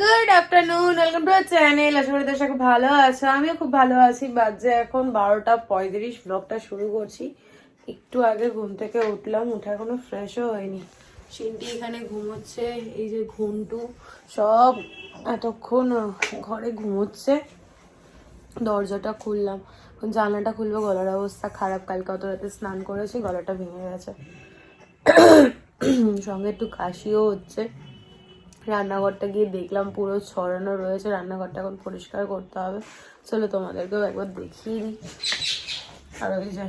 Good afternoon welcome to channel আশা করি সাথে ভালো আছো। আমিও খুব ভালো আছি। বাজে এখন বারোটা পঁয়ত্রিশ। ব্লগটা শুরু করছি। একটু আগে ঘুম থেকে উঠলাম, উঠে এখনও ফ্রেশও হয়নি। সিনটি এখানে ঘুমোচ্ছে, এই যে ঘুমটু সব এতক্ষণ ঘরে ঘুমোচ্ছে। দরজাটা খুললাম। জানলাটা খুলবো, গলার অবস্থা খারাপ। কালকে অত রাতে স্নান করেছি, গলাটা ভেঙে গেছে। সঙ্গে একটু কাশিও হচ্ছে। রান্নাঘরটা গিয়ে দেখলাম পুরো ছড়ানো রয়েছে, রান্নাঘরটা এখন পরিষ্কার করতে হবে। চলো তোমাদেরকেও একবার দেখিয়ে দিই। আর ওই যে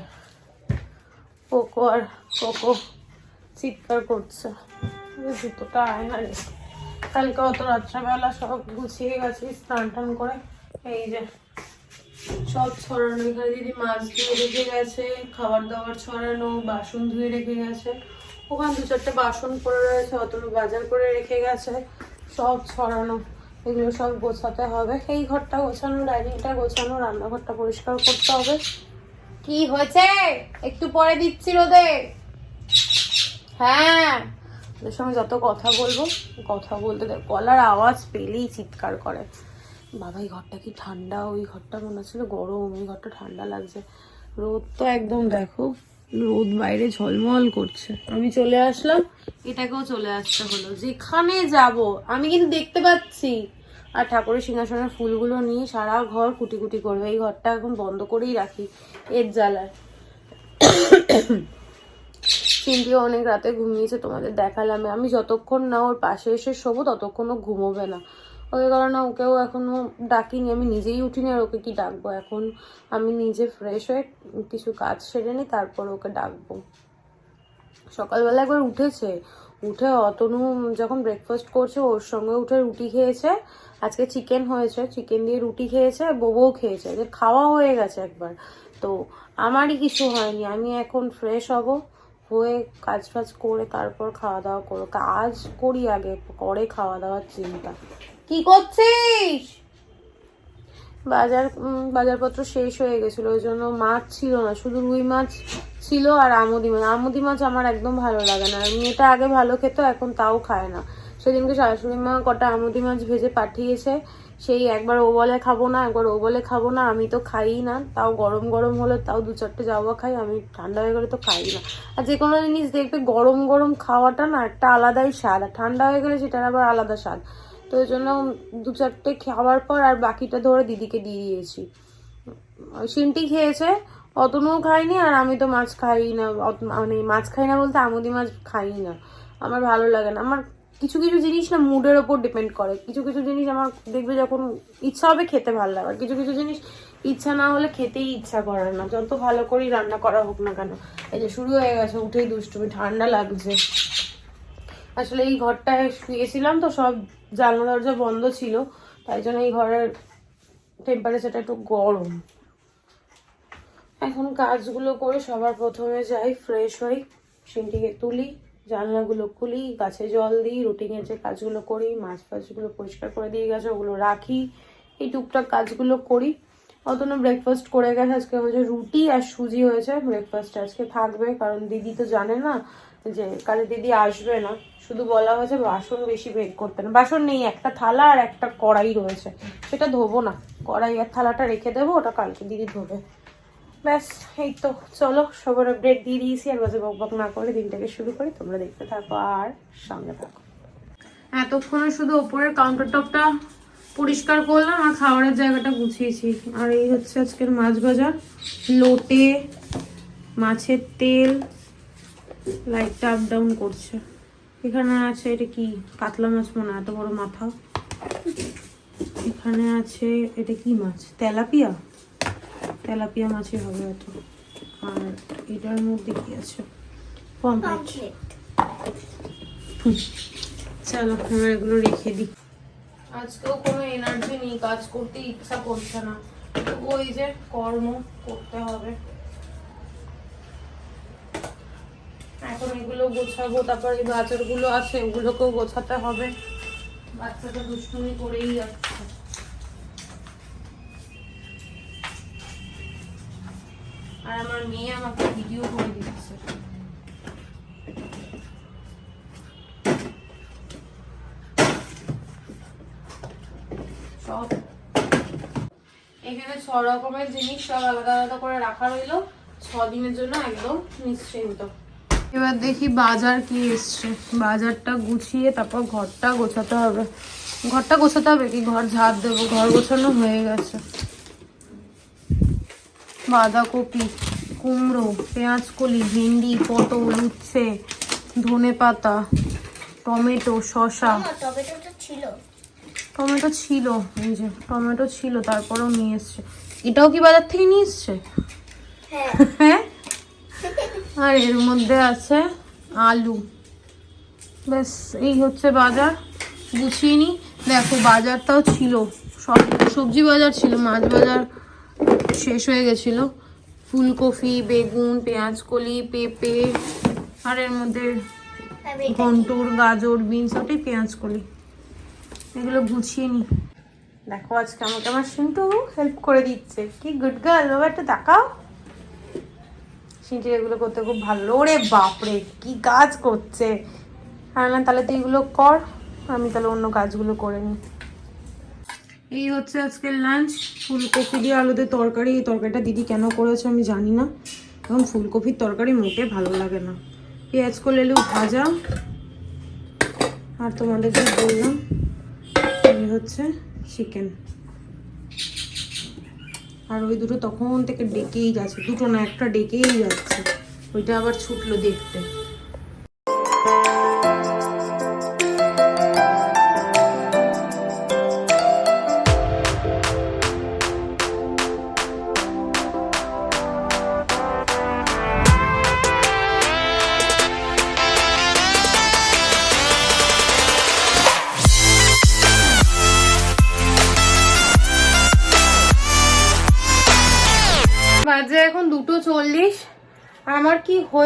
কোকো আর কোকো চিৎকার করছে। জুতোটা আয়না রে কালকে অত রাত্রেবেলা সব গুছিয়ে গেছি স্নান টান করে। এই যে সব ছড়ানো। এখানে দিদি মাছ ধুয়ে রেখে গেছে, খাবার দাবার ছড়ানো, বাসন ধুয়ে রেখে গেছে। ওখানে দু চারটে বাসন পড়ে রয়েছে অতগুলো বাজার করে রেখে গেছে। সব ছড়ানো এগুলো সব গোছাতে হবে। এই ঘরটা গোছানো ডাইনিংটা গোছানো রান্নাঘরটা পরিষ্কার করতে হবে। কি হয়েছে? একটু পরে দিচ্ছি রোদে। হ্যাঁ। ওদের সঙ্গে যত কথা বলব কথা বলতে গলার আওয়াজ পেলেই চিৎকার করে। বাবা এই ঘরটা কি ঠান্ডা? ওই ঘরটা মনে হচ্ছিল গরম এই ঘরটা ঠান্ডা লাগছে। রোদ তো একদম দেখো। রোদ বাইরে ঝলমল করছে। আমি চলে আসলাম। এটাকেও চলে আসতে হলো। যেখানে যাব, আমি কিন্তু দেখতে পাচ্ছি। আর ঠাকুরের সিংহাসনের ফুলগুলো নিয়ে সারা ঘর কুটি কুটি করবে। এই ঘরটা এখন বন্ধ করেই রাখি এর জ্বালায়। চিন্তিও অনেক রাতে ঘুমিয়েছে, তোমাদের দেখালাম। আমি যতক্ষণ না ওর পাশে এসে শোবো, ততক্ষণ ও ঘুমোবে না। ওই কারণে ওকেও এখনও ডাকিনি, আমি নিজেই উঠিনি আর ওকে কি ডাকবো? এখন আমি নিজে ফ্রেশ হয়ে কিছু কাজ সেরে নিই তারপর ওকে ডাকবো। সকালবেলা একবার উঠেছে, উঠে অতনু যখন ব্রেকফাস্ট করছে, ওর সঙ্গে উঠে রুটি খেয়েছে, আজকে চিকেন হয়েছে চিকেন দিয়ে রুটি খেয়েছে, আর বউও খেয়েছে এদের খাওয়া হয়ে গেছে একবার। তো আমারই কিছু হয়নি, আমি এখন ফ্রেশ হব, হয়ে কাজ ফাজ করে তারপর খাওয়া দাওয়া করব। কাজ করি আগে, পরে খাওয়া দাওয়ার চিন্তা। কি করছিস? বাজার বাজারপত্র শেষ হয়ে গেছিল, ওই জন্য মাছ ছিল না, শুধু রুই মাছ ছিল আর আমুদি মাছ। আমুদি মাছ আমার একদম ভালো লাগে না। মেয়েটা আগে ভালো খেত, এখন তাও খায় না। সেদিনকে শাশুড়ি মা কটা আমুদি মাছ ভেজে পাঠিয়েছে, সেই একবার ও বলে খাব না, একবার ও বলে খাব না, আমি তো খাই না। তাও গরম গরম হলে তাও দু চারটে যাওয়া খাই, আমি ঠান্ডা হয়ে গেলে তো খাই না। আর যে কোনো জিনিস দেখবে গরম গরম খাওয়াটা না একটা আলাদাই স্বাদ, আর ঠান্ডা হয়ে গেলে সেটার আবার আলাদা স্বাদ। তো ওই জন্য দু চারটে খাওয়ার পর আর বাকিটা ধরে দিদিকে দিয়ে দিয়েছি। সিনটি খেয়েছে, অতনুও খাইনি আর আমি তো মাছ খাই না মানে মাছ খাই না বলতে আমুদি মাছ খাই না। আমার ভালো লাগে না। আমার কিছু কিছু জিনিস না মুডের ওপর ডিপেন্ড করে। কিছু কিছু জিনিস আমার দেখবে যখন ইচ্ছা হবে খেতে ভালো লাগে। আর কিছু কিছু জিনিস ইচ্ছা না হলে খেতেই ইচ্ছা করে না। যত ভালো করেই রান্না করা হোক না কেন, এই যে শুরু হয়ে গেছে, উঠেই দুষ্টুমি, ঠান্ডা লাগছে। আসলে এই ঘরটায় শুয়েছিলাম তো সব জানলা দরজা বন্ধ ছিল, তাই জন্য এই ঘরের টেম্পারেচারটা একটু গরম। এখন কাজগুলো করে সবার প্রথমে যাই ফ্রেশ হই সিনটিকে তুলি, জানলাগুলো খুলি, গাছে জল দিই রুটিনের যে কাজগুলো করি, মাছ ফাছগুলো পরিষ্কার করে দিয়ে গেছে ওগুলো রাখি, এই টুকটাক কাজগুলো করি। অতন ব্রেকফাস্ট করে গেছে, আজকে হয়েছে রুটি আর সুজি হয়েছে ব্রেকফাস্ট আজকে থাকবে, কারণ দিদি তো জানে না যে কালে দিদি আসবে না, শুধু বলা হয়েছে বাসন বেশি বের করতে না। বাসন নেই, একটা থালা আর একটা কড়াই রয়েছে। সেটা ধোবো না। কড়াই আর থালাটা রেখে দেবো, ওটা কালকে দিদি ধোবে। ব্যাস, এই তো। চলো, সবার আপডেট দিয়ে দিয়েছি, আর বাজে বকবক না করে দিনটাকে শুরু করি। তোমরা দেখতে থাকো আর সঙ্গে থাকো। এতক্ষণে শুধু ওপরের কাউন্টার টপটা পরিষ্কার করলাম, আর খাবারের জায়গাটা গুছিয়েছি। আর এই হচ্ছে আজকের মাছ ভাজা। লোটে, মাছের তেল লাইটটা আপ ডাউন করছে। এখানে আছে এটা কি? কাতলা মাছ মনে এত বড় মাথা। এখানে আছে, এটা কি মাছ? তেলাপিয়া? তেলাপিয়া মাছই হবে এত। আর এটার মধ্যে কি আছে? চলো, আমরা এগুলো রেখে দিই। আজকেও কোনো এনার্জি নেই, কাজ করতে ইচ্ছা করছে না। ওই যে কর্ম করতে হবে। এখন এগুলো গোছাবো, তারপর এই গাজরগুলো আছে, ওগুলোকেও গোছাতে হবে। বাচ্চাটা দুষ্টুমি করেই যাচ্ছে। আর আমার মেয়ে আমাকে ভিডিও করে দিচ্ছে। সব। এখানে ছ রকমের জিনিস সব আলাদা আলাদা করে রাখা রইল। ছ দিনের জন্য একদম নিশ্চিন্ত। এবার দেখি বাজার কি এসছে। বাজারটা গুছিয়ে তারপর ঘরটা গোছাতে হবে। ঘরটা গোছাতে হবে কি? ঘর ঝাড় দেবো। ঘর গোছানো হয়ে গেছে। বাঁধাকপি কুমড়ো পেঁয়াজ কলি ভেন্ডি পটল উচ্ছে ধনে পাতা টমেটো ছিল। টমেটো ছিল এই যে টমেটো ছিল তারপরেও নিয়ে এসছে। এটাও কি বাজার থেকে নিয়ে এসছে? হ্যাঁ। হ্যাঁ? আর এর মধ্যে আছে আলু। ব্যাস, এই হচ্ছে বাজার। গুছিয়ে নি। দেখো, বাজারটাও ছিল। সব সবজি বাজার ছিল, মাছ বাজার শেষ হয়ে গেছিল। ফুলকপি, বেগুন পেঁয়াজ কলি পেঁপে, আর এর মধ্যে ঘন্টুর, গাজর, বিনস, ওটাই পেঁয়াজ কলি এগুলো গুছিয়ে নি। দেখো আজকে আমাকে আমার সিন্টু হেল্প করে দিচ্ছে। কি গুড গার্ল একটু তাকাও। সিন্টির এগুলো করতে খুব ভালো। ওরে বাপরে কি কাজ করছে? আমি বললাম, তাহলে তুই এগুলো কর আমি তাহলে অন্য কাজগুলো করে নিই। এই হচ্ছে আজকের লাঞ্চ ফুলকপি দিয়ে আলুতে তরকারি। এই তরকারিটা দিদি কেন করেছে আমি জানি না এখন ফুলকপির তরকারি মোটে ভালো লাগে না। পেঁয়াজ কলেলু ভাজা আর তোমাদেরকে বললাম এই হচ্ছে চিকেন আর ওই দুটো তখন থেকে ডেকেই যাচ্ছে। দুটো না, একটা ডেকেই যাচ্ছে। ওইটা আবার ছুটলো দেখতে।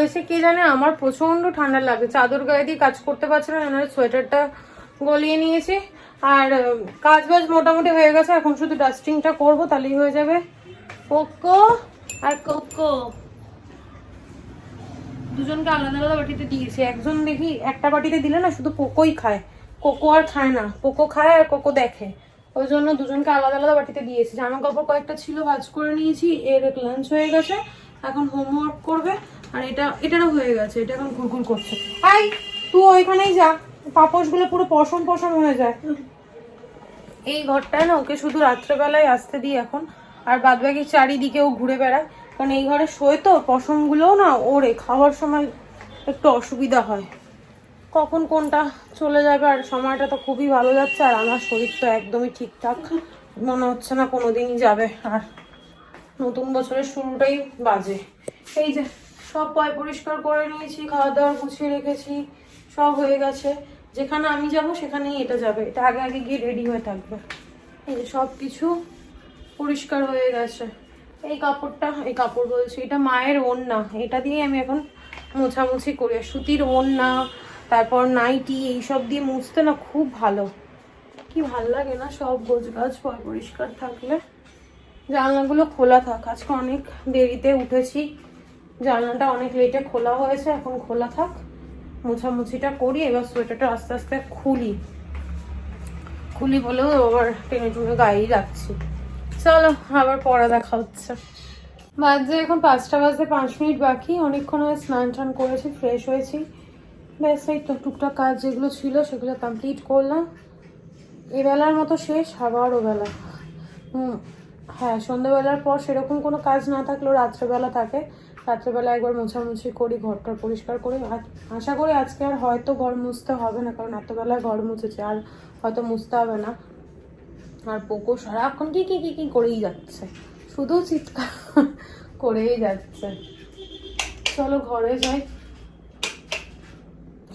হয়েছে কে জানে, আমার প্রচণ্ড ঠান্ডা লাগে চাদর গায়ে দিয়ে কাজ করতে পারছে না, এনার সোয়েটারটা গলিয়ে নিয়েছি। আর কাজ বাজ মোটামুটি হয়ে গেছে, এখন শুধু ডাস্টিংটা করব, তাহলেই হয়ে যাবে। কোকো আর কোকো। দুজনকে আলাদা আলাদা বাটিতে দিয়েছি। একজন দেখি একটা বাটিতে দিলে না, শুধু কোকোই খায়। কোকো আর খায় না, কোকো খায় আর কোকো দেখে। ওই জন্য দুজনকে আলাদা আলাদা বাটিতে দিয়েছি। জামা কাপড় কয়েকটা ছিল, ভাজ করে নিয়েছি, এর লাঞ্চ হয়ে গেছে। এখন হোমওয়ার্ক করবে। আর এটা, এটারও হয়ে গেছে, এটা এখন ঘুরঘুর করছে। আই তুই ওইখানেই যা, পাপোশগুলো পুরো পশম পশম হয়ে যায়। এই ঘরটায় না ওকে শুধু রাত্রেবেলায় আসতে দিই এখন, আর বাদ বাকি চারিদিকে ও ঘুরে বেড়ায়। কারণ এই ঘরে শোয় তো, পশমগুলোও না ওরে খাওয়ার সময় একটু অসুবিধা হয়। কখন কোনটা চলে যাবে আর সময়টা তো খুবই ভালো যাচ্ছে, আর আমার শরীর তো একদমই ঠিকঠাক। মনে হচ্ছে না কোনোদিনই যাবে। আর নতুন বছরের শুরুটাই বাজে। এই যে সব পয় পরিষ্কার করে নিয়েছি খাওয়া দাওয়া গুছিয়ে রেখেছি, সব হয়ে গেছে। যেখানে আমি যাব, সেখানেই এটা যাবে। এটা আগে আগে গিয়ে রেডি হয়ে থাকবে। এই যে সব কিছু পরিষ্কার হয়ে গেছে। এই কাপড়টা, এই কাপড় বলছি, এটা মায়ের ওড়না। এটা দিয়ে আমি এখন মোছামুছি করি। সুতির ওড়না, তারপর নাইটি, এইসব দিয়ে মুছতে না খুব ভালো। কি ভালো লাগে না সব গোছ গাছ পরিষ্কার থাকলে। জানলাগুলো খোলা থাক। আজকে অনেক দেরিতে উঠেছি। জানলাটা অনেক লেটে খোলা হয়েছে, এখন খোলা থাক। মোছামুছিটা করি, এবার সোয়েটারটা আস্তে আস্তে খুলি। খুলি বলেও আবার টেনে টুনে গায়েই রাখছি। চলো, আবার পড়া দেখা হচ্ছে। বাজে এখন পাঁচটা বাজতে পাঁচ মিনিট বাকি, অনেকক্ষণ হয় স্নান টান করেছি ফ্রেশ হয়েছি। ব্যাস, এই তো টুকটাক কাজ যেগুলো ছিল সেগুলো কমপ্লিট করলাম। এবেলার মতো শেষ আবার ওবেলা হুম হ্যাঁ সন্ধ্যেবেলার পর সেরকম কোনো কাজ না থাকলেও রাত্রেবেলা থাকে। রাত্রেবেলা একবার মোছামুছি করি ঘরটা পরিষ্কার করি। আশা করি আজকে আর হয়তো ঘর মুছতে হবে না, কারণ এতবেলায় ঘর মুছেছে, আর হয়তো মুছতে হবে না। আর পোকো সারাক্ষণ কি কি কি কি করেই যাচ্ছে। শুধু চিৎকার করেই যাচ্ছে। চলো ঘরে যাই।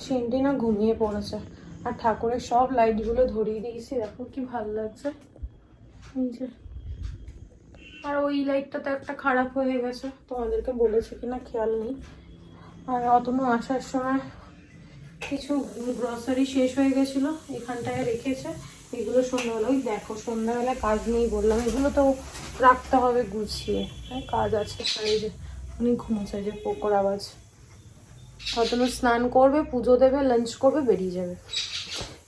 সেন্টি না ঘুমিয়ে পড়েছে। আর ঠাকুরের সব লাইটগুলো ধরিয়ে দিয়েছি, দেখো কি ভালো লাগছে। আর ওই লাইটটা তো একটা খারাপ হয়ে গেছে। তোমাদেরকে বলেছি কিনা খেয়াল নেই। আর অতনু আসার সময় কিছু গ্রসারি শেষ হয়ে গেছিল, এখানটায় রেখেছে। এগুলো সন্ধ্যাবেলা ওই দেখো, সন্ধ্যাবেলায় কাজ নেই বললাম। এগুলো তো রাখতে হবে গুছিয়ে। হ্যাঁ কাজ আছে এই অনেক ঘুমোচ্ছে, যে পোকোর আওয়াজ। অতনু স্নান করবে, পুজো দেবে লাঞ্চ করবে, বেরিয়ে যাবে।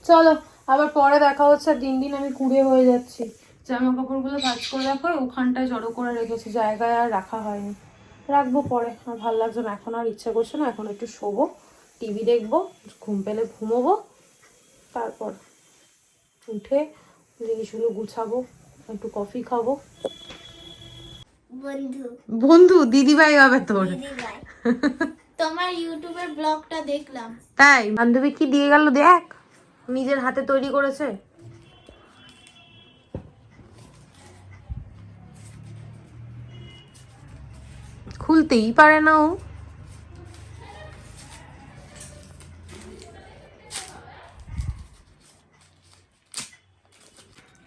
চলো, আবার পরে দেখা হচ্ছে। দিন দিন আমি কুড়ে হয়ে যাচ্ছি। জামা কাপড়গুলো কাজ করে রাখো ওখানটায় জড়ো করে রেখেছি জায়গায় আর রাখা হয়নি। রাখব পরে আর ভালো লাগছে না এখন আর ইচ্ছা করছে না এখন একটু শোবো টিভি দেখব ঘুম পেলে ঘুমোবো তারপর উঠে জিনিসগুলো গুছাবো একটু কফি খাব। বন্ধু। বন্ধু দিদিভাই হবে তোর। তোমার ইউটিউবের ব্লগটা দেখলাম। তাই বান্ধবী কি দিয়ে গেল দেখ নিজের হাতে তৈরি করেছে। খুলতেই পারে না ও।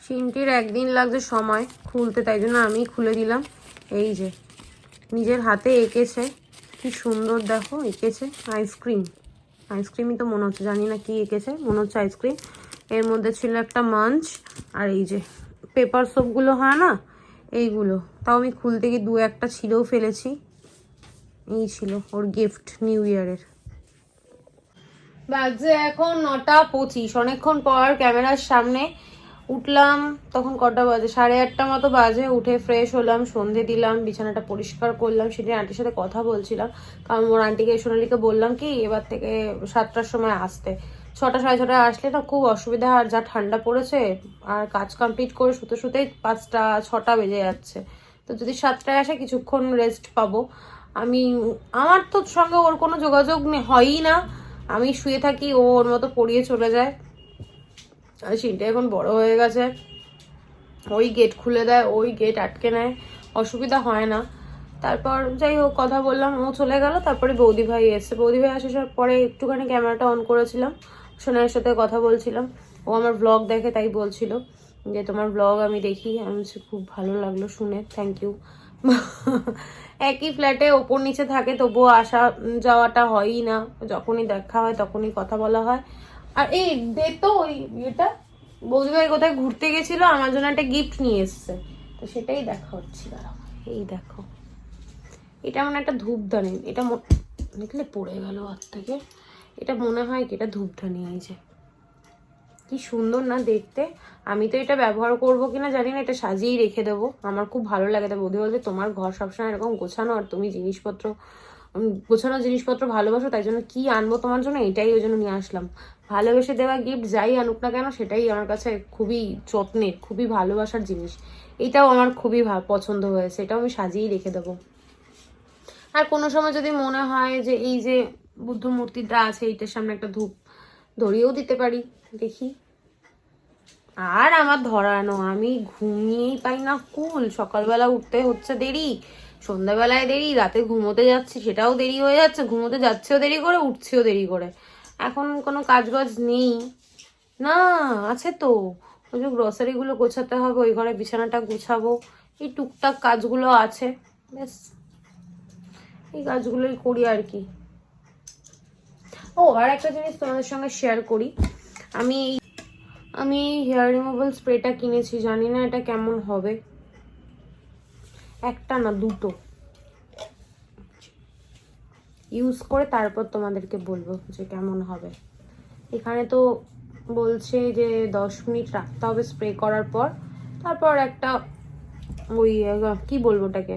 সিনটির একদিন লাগছে সময় খুলতে, তাই জন্য আমি খুলে দিলাম। এই যে, নিজের হাতে এঁকেছে। কি সুন্দর, দেখো, এঁকেছে আইসক্রিম। আইসক্রিমই তো মনে হচ্ছে, জানি না কি এঁকেছে, মনে হচ্ছে আইসক্রিম। এর মধ্যে ছিল একটা মাঞ্চ, আর এই যে, পেপার সোপগুলো হয় না এইগুলো। তাও আমি খুলতে গিয়ে দু একটা ছিঁড়েও ফেলেছি। এই ছিল ওর গিফট নিউ ইয়ারের বাজে এখন নটা পঁচিশ। অনেকক্ষণ পর ক্যামেরার সামনে উঠলাম। তখন কটা বাজে? সাড়ে আটটা মতো বাজে। উঠে ফ্রেশ হলাম, সন্ধে দিলাম, বিছানাটা পরিষ্কার করলাম। সেদিন আন্টির সাথে কথা বলছিলাম। কারণ ওর আন্টিকে সোনালিকে বললাম কি, এবার থেকে সাতটার সময় আসতে। ছটা সাড়ে ছটায় আসলে না খুব অসুবিধা, আর যা ঠান্ডা পড়েছে, আর কাজ কমপ্লিট করে শুতে শুতেই পাঁচটা, ছটা বেজে যাচ্ছে। তো যদি সাতটায় আসে কিছুক্ষণ রেস্ট পাবো। আমি, আমার তো সঙ্গে ওর কোনো যোগাযোগ হয়ই না। আমি শুয়ে থাকি, ও ওর মতো পড়িয়ে চলে যায়। আর সিনটা এখন বড় হয়ে গেছে। ওই গেট খুলে দেয়, ওই গেট আটকে নেয়। অসুবিধা হয় না। তারপর যাই হোক, কথা বললাম, ও চলে গেল। তারপরে বৌদি ভাই এসে বৌদি ভাই আসার পরে একটুখানি ক্যামেরাটা অন করেছিলাম। সোনার সাথে কথা বলছিলাম। ও আমার ব্লগ দেখে তাই বলছিল যে, তোমার ব্লগ আমি দেখি, আমি খুব ভালো লাগল শুনে থ্যাংক ইউ একই ফ্ল্যাটে ওপর নিচে থাকে, তবুও আসা যাওয়াটা হয়ই না। যখনই দেখা হয়, তখনই কথা বলা হয়। আর এই দে তো ওই ইয়েটা, বৌদিভাই কোথায় ঘুরতে গেছিল, আমার জন্য একটা গিফট নিয়ে এসছে। তো সেটাই দেখা হচ্ছে, দাঁড়াও। এই দেখো। এটা মানে একটা ধূপদানি, এটা দেখলে পড়ে গেল হাত থেকে। এটা মনে হয় কি, এটা ধূপদানি এই যে। কি সুন্দর না দেখতে। আমি তো এটা ব্যবহার করব কিনা জানি না, এটা সাজিয়েই রেখে দেবো। আমার খুব ভালো লাগে তা বৌদি বলবে তোমার ঘর সবসময় এরকম গোছানো আর তুমি জিনিসপত্র গোছানো জিনিসপত্র ভালোবাসো, তাই জন্য কি আনব তোমার জন্য? এটাই ওই জন্য নিয়ে আসলাম। ভালোবেসে দেওয়া গিফট যাই আনুক না কেন, সেটাই আমার কাছে খুবই যত্নের, খুবই ভালোবাসার জিনিস। এটাও আমার খুবই পছন্দ হয়েছে। এটাও আমি সাজিয়েই রেখে দেবো। আর কোনো সময় যদি মনে হয় যে, এই যে বুদ্ধ মূর্তিটা আছে, এইটার সামনে একটা ধূপ ধরিয়েও দিতে পারি, দেখি। আর আমার ধরানো, আমি ঘুমিয়েই পাই না কুল সকালবেলা উঠতে হচ্ছে দেরি, সন্ধ্যাবেলায় দেরি, রাতে ঘুমোতে যাচ্ছি, সেটাও দেরি হয়ে যাচ্ছে, ঘুমোতে যাচ্ছেও দেরি করে, উঠছেও দেরি করে। এখন কোনো কাজ বাজ নেই। না, আছে তো। ওই যে গ্রসারিগুলো গোছাতে হবে, ওই ঘরে বিছানাটা গোছাবো। এই টুকটাক কাজগুলো আছে, ব্যাস। এই কাজগুলোই করি আর কি। ও, আর একটা জিনিস তোমাদের সঙ্গে শেয়ার করি। আমি আমি হেয়ার রিমুভাল স্প্রেটা কিনেছি, জানি না এটা কেমন হবে। একটা না, দুটো। ইউজ করে তারপর তোমাদেরকে বলব যে কেমন হবে। এখানে তো বলছে যে দশ মিনিট রাখতে হবে স্প্রে করার পর। তারপর একটা ওই কি বলব ওটাকে?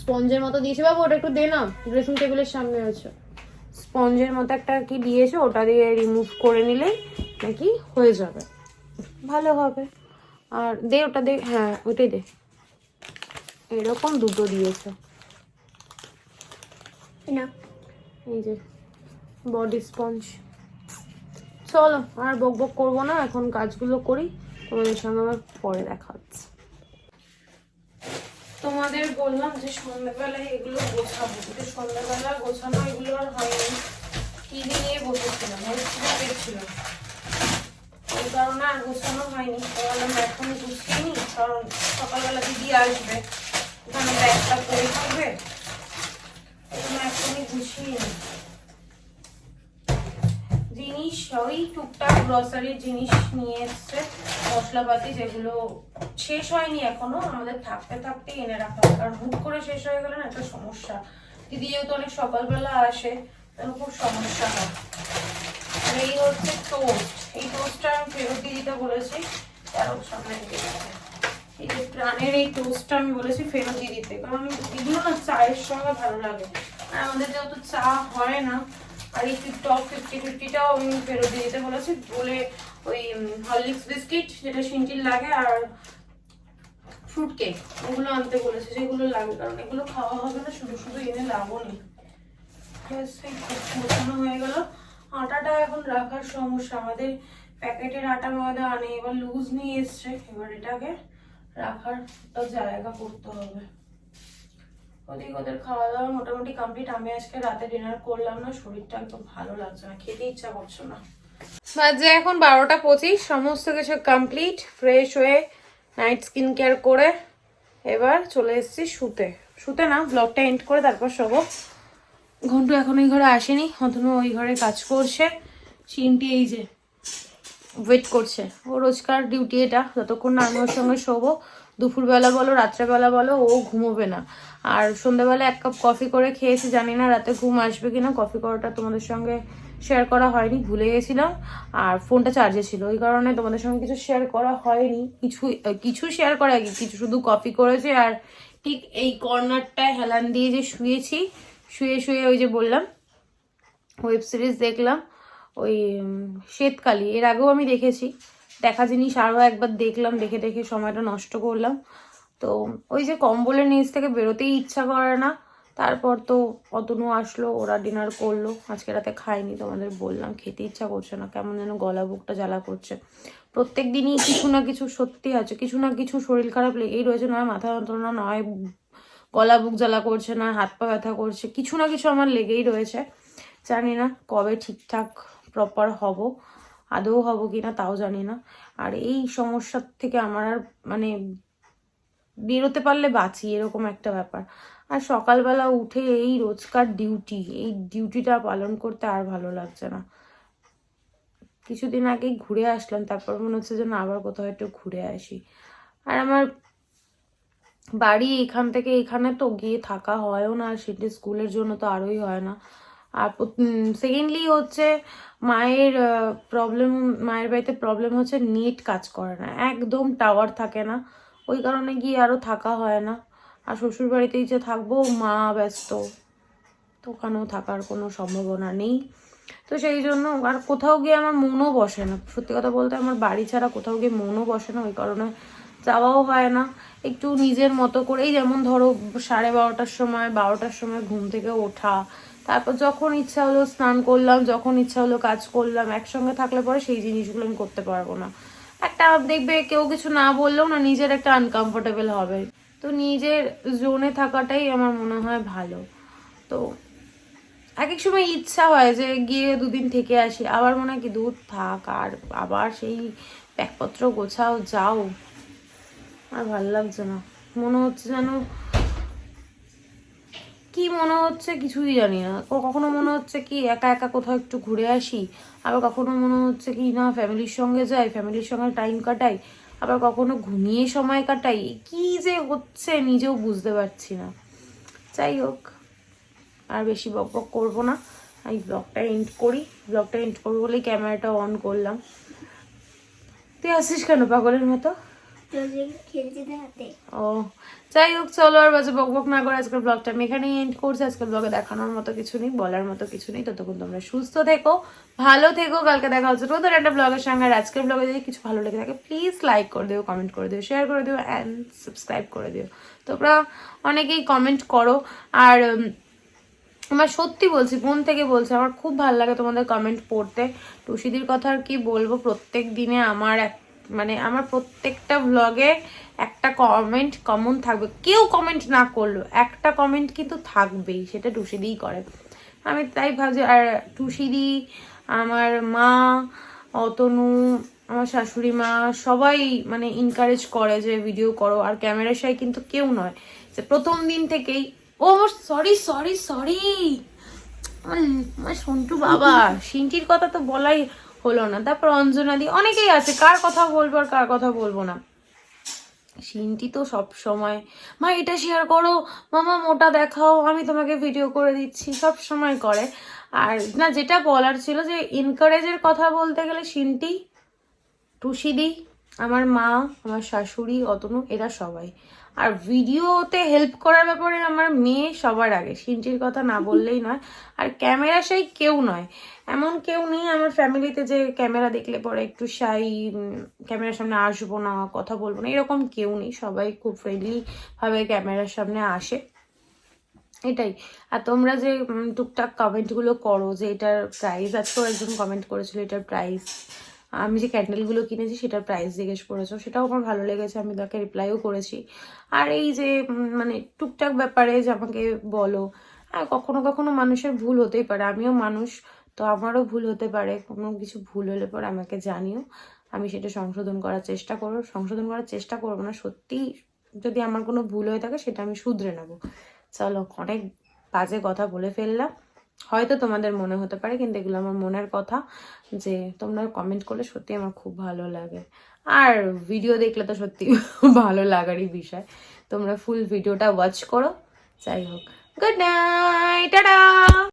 স্পঞ্জের মতো দিয়েছে বাবু, ওটা একটু দে না। ড্রেসিং টেবিলের সামনে আছে। স্পঞ্জের মতো একটা কি দিয়েছে ওটা দিয়ে রিমুভ করে নিলেই নাকি হয়ে যাবে। ভালো হবে। আর দে ওটা দে হ্যাঁ ওটাই দে। এরকম দুটো দিয়েছে। না। এই যে বডি স্পঞ্জ চলো আর বক বক করব না এখন কাজগুলো করি। তোমাদের সঙ্গে আবার পরে দেখা হচ্ছে। তোমাদের বললাম যে সন্ধ্যাবেলায় এগুলো গোছাবো। কিন্তু সন্ধ্যাবেলা গোছানো এগুলো আর হয়নি। টিভি নিয়ে বসেছিলাম? হেল্পটা পেয়েছিলাম ওই কারণে আর গোছানো হয়নি। বললাম এখন গুছিয়ে কারণ সকালবেলা দিদি আসবে। ওখানে ব্যাগটা পরে থাকবে। এজন্য এখনই গুছিয়ে নি জিনিস ওই টুকটাক গ্রসারির জিনিস নিয়ে এসছে, মশলাপাতি যেগুলো শেষ হয়নি এখনও, আমাদের থাকতে থাকতে এনে রাখা কারণ হুট করে শেষ হয়ে গেলে না একটা সমস্যা। দিদি যেহেতু অনেক সকালবেলা আসে তখন খুব সমস্যা হয়। আর এই হচ্ছে টোস্ট এই টোস্টটা আমি ফেরত দিয়ে দিতে বলেছি, তার সামনে যাবে। এই যে প্রাণের এই টোস্টটা আমি বলেছি, ফেরত দিয়ে দিতে। কারণ এগুলো না চায়ের সঙ্গে ভালো লাগে। আর আমাদের যেহেতু চা হয় না আর এই টপ ফিফটি ফিফটিটাও আমি ফেরত দিয়ে দিতে বলেছি। বলে ওই হরলিক্স বিস্কিট যেটা সিন্টির লাগে আর ফ্রুট কেক ওগুলো আনতে বলেছে। যেগুলো লাগবে কারণ এগুলো খাওয়া হবে না, শুধু শুধু এনে লাভও নেই গোছানো হয়ে গেল। আটাটা এখন রাখার সমস্যা। আমাদের প্যাকেটের আটা ময়দা আনে, এবার লুজ নিয়ে এসছে। এবার এটাকে রাখার জায়গা করতে হবে। ওদিকে ওদের খাওয়া দাওয়া মোটামুটি কমপ্লিট আমি আজকে রাতে ডিনার করলাম না, শরীরটা একদম ভালো লাগছে না, খেতে ইচ্ছা করছে না। বাজে এখন বারোটা পঁচিশ, সমস্ত কিছু কমপ্লিট ফ্রেশ হয়ে নাইট স্কিন কেয়ার করে এবার চলে এসেছি শুতে। শুতে না ব্লগটা এন্ড করে তারপর শোবো। ঘন্টু এখন ওই ঘরে আসেনি অতনু ওই ঘরে কাজ করছে। চিনটি এই যে ওয়েট করছে। ও রোজকার ডিউটি এটা, যতক্ষণ না আমি ওর সঙ্গে শোবো দুপুরবেলা বলো, রাত্রেবেলা বলো, ও ঘুমোবে না। আর সন্ধ্যাবেলা এক কাপ কফি করে খেয়েছি, জানি না রাতে ঘুম আসবে কিনা। কফি করাটা তোমাদের সঙ্গে শেয়ার করা হয়নি, ভুলে গেছিলাম। আর ফোনটা চার্জে ছিল, ওই কারণে তোমাদের সঙ্গে কিছু শেয়ার করা হয়নি। কিছু কিছু শেয়ার করা কিছু শুধু কফি করেছে। আর ঠিক এই কর্নারটায় হেলান দিয়ে যে শুয়েছি, শুয়ে শুয়ে ওই যে বললাম ওয়েব সিরিজ দেখলাম, ওই শ্বেতকালী। এর আগেও আমি দেখেছি। দেখা জিনিস আরও একবার দেখলাম, দেখে দেখে সময়টা নষ্ট করলাম। তো ওই যে কম্বলের নিচ থেকে বেরোতেই ইচ্ছা করে না। তারপর তো অতনু আসলো, ওরা ডিনার করল। আজকে রাতে খাইনি, তোমাদের বললাম, খেতে ইচ্ছা করছে না। কেমন যেন গলা বুকটা জ্বালা করছে। প্রত্যেক দিনই কিছু না কিছু সত্যি আছে, কিছু না কিছু শরীর খারাপ লেগেই রয়েছে। নয় মাথা যন্ত্রণা, নয় গলা বুক জ্বালা করছে না হাত পা ব্যথা করছে, কিছু না কিছু আমার লেগেই রয়েছে। জানি না কবে ঠিকঠাক প্রপার হব। আদৌ হব কি না তাও জানি না। আর এই সমস্যার থেকে আমার আর মানে বেরোতে পারলে বাঁচি, এরকম একটা ব্যাপার। আর সকালবেলা উঠে এই রোজকার ডিউটি এই ডিউটিটা পালন করতে আর ভালো লাগছে না। কিছুদিন আগেই ঘুরে আসলাম, তারপর মনে হচ্ছে যেন আবার কোথাও একটু ঘুরে আসি। আর আমার বাড়ি এখান থেকে এখানে তো গিয়ে থাকা হয়ও না, সেটি স্কুলের জন্য তো আরোই হয় না। আর সেকেন্ডলি হচ্ছে মায়ের প্রবলেম মায়ের বাড়িতে প্রবলেম হচ্ছে নেট কাজ করে না। একদম টাওয়ার থাকে না। ওই কারণে গিয়ে আরও থাকা হয় না। আর শ্বশুর বাড়িতেই যে থাকব, মা ব্যস্ত। তো ওখানেও থাকার কোনো সম্ভাবনা নেই। তো সেই জন্য আর কোথাও গিয়ে আমার মনও বসে না। সত্যি কথা বলতে আমার বাড়ি ছাড়া কোথাও গিয়ে মনও বসে না। ওই কারণে যাওয়াও হয় না। একটু নিজের মতো করেই যেমন ধরো সাড়ে বারোটার সময় বারোটার সময় ঘুম থেকে ওঠা তারপর যখন ইচ্ছা হলো স্নান করলাম, যখন ইচ্ছা হলো কাজ করলাম, একসঙ্গে থাকলে পরে সেই জিনিসগুলো আমি করতে পারব না। একটা দেখবে কেউ কিছু না বললেও না নিজের একটা আনকমফোর্টেবল হবে। তো নিজের জোনে থাকাটাই আমার মনে হয় ভালো। তো এক এক সময় ইচ্ছা হয় যে গিয়ে দুদিন থেকে আসি, আবার মনে হয় কি দূর থাক, আর আবার সেই ব্যাগপত্র গোছাও, যাও। আর ভালো লাগছে না। মনে হচ্ছে যেন কি মনে হচ্ছে কিছুই জানি না। কখনো মনে হচ্ছে কি একা একা কোথাও একটু ঘুরে আসি আবার কখনো মনে হচ্ছে কি না ফ্যামিলির সঙ্গে যাই ফ্যামিলির সঙ্গে টাইম কাটাই আবার কখনো ঘুমিয়ে সময় কাটাই কি যে হচ্ছে নিজেও বুঝতে পারছি না। যাই হোক আর বেশি বক বক করব না। আমি ব্লগটা এন্ড করি। ব্লগটা এন্ড করব বলেই ক্যামেরাটা অন করলাম। তুই আসিস কেন পাগলের মতো? ও যাই হোক, চলো আর বাজে বক বক না করে আজকের ব্লগটা আমি এখানেই এন্ড করছি। আজকের ব্লগে দেখানোর মতো কিছু নেই, বলার মতো কিছু নেই। ততক্ষণ তোমরা সুস্থ থেকো, ভালো থেকো। কালকে দেখা হচ্ছে নতুন একটা ব্লগের সঙ্গে। আর আজকের ব্লগে যদি কিছু ভালো লেগে থাকে প্লিজ লাইক করে দিও কমেন্ট করে দিও শেয়ার করে দিও অ্যান্ড সাবস্ক্রাইব করে দিও। তোমরা অনেকেই কমেন্ট করো। আর আমার সত্যি বলছি, মন থেকে বলছি, আমার খুব ভালো লাগে তোমাদের কমেন্ট পড়তে। টুসিদির কথা আর কি বলব, প্রত্যেক দিনে আমার এক মানে আমার প্রত্যেকটা ব্লগে একটা কমেন্ট কমন থাকবে। কেউ কমেন্ট না করল একটা কমেন্ট কিন্তু থাকবেই, সেটা টুসিদিই করে। আমি তাই ভাবছি, আর টুসিদি, আমার মা, অতনু, আমার শাশুড়ি মা, সবাই মানে ইনকারেজ করে যে ভিডিও করো। আর ক্যামেরার সাই কিন্তু কেউ নয়। যে প্রথম দিন থেকেই, ও সরি সরি সরি আমার সন্টু বাবা, সিনটির কথা তো বলাই হলো না। তারপর অঞ্জনাদি, অনেকেই আছে, কার কথা বলব আর কার কথা বলব না। সিনটি তো সব সময়, মা, এটা শেয়ার করো। মামা, মোটা দেখাও। আমি তোমাকে ভিডিও করে দিচ্ছি। সব সময় করে। আর না, যেটা বলার ছিল যে এনকারেজের কথা বলতে গেলে সিনটি টুসিদি, আমার মা, আমার শাশুড়ি, অতনু, এরা সবাই। আর ভিডিওতে হেল্প করার ব্যাপারে আমার মেয়ে সবার আগে। সিনটির কথা না বললেই নয়। আর ক্যামেরা সেই কেউ নয়। এমন কেউ নেই আমার ফ্যামিলিতে যে ক্যামেরা দেখলে পরে একটু শাই ক্যামেরার সামনে আসব না, কথা বলব না, এরকম কেউ নেই। সবাই খুব ফ্রেন্ডলি ভাবে ক্যামেরার সামনে আসে। এটাই। আর তোমরা যে টুকটাক কমেন্টগুলো করো যে এটার প্রাইস আজকেও একজন কমেন্ট করেছিল এটার প্রাইস আমি যে ক্যান্ডেলগুলো কিনেছি সেটার প্রাইস জিজ্ঞেস করেছ, সেটাও আমার ভালো লেগেছে, আমি তাকে রিপ্লাইও করেছি। আর এই যে মানে টুকটাক ব্যাপারে যে আমাকে বলো হ্যাঁ কখনো কখনো মানুষের ভুল হতেই পারে, আমিও মানুষ, তো আমারও ভুল হতে পারে, কোনো কিছু ভুল হলে পরে আমাকে জানিও। আমি সেটা সংশোধন করার চেষ্টা করব, সংশোধন করার চেষ্টা করব না, সত্যি যদি আমার কোনো ভুল হয়ে থাকে সেটা আমি শুধরে নেব। চলো, অনেক বাজে কথা বলে ফেললাম। হয়তো তোমাদের মনে হতে পারে, কিন্তু এগুলো আমার মনের কথা যে তোমরা কমেন্ট করলে সত্যি আমার খুব ভালো লাগে। আর ভিডিও দেখলে তো সত্যি ভালো লাগারই বিষয়। তোমরা ফুল ভিডিওটা ওয়াচ করো। যাই হোক গুড নাইট টাটা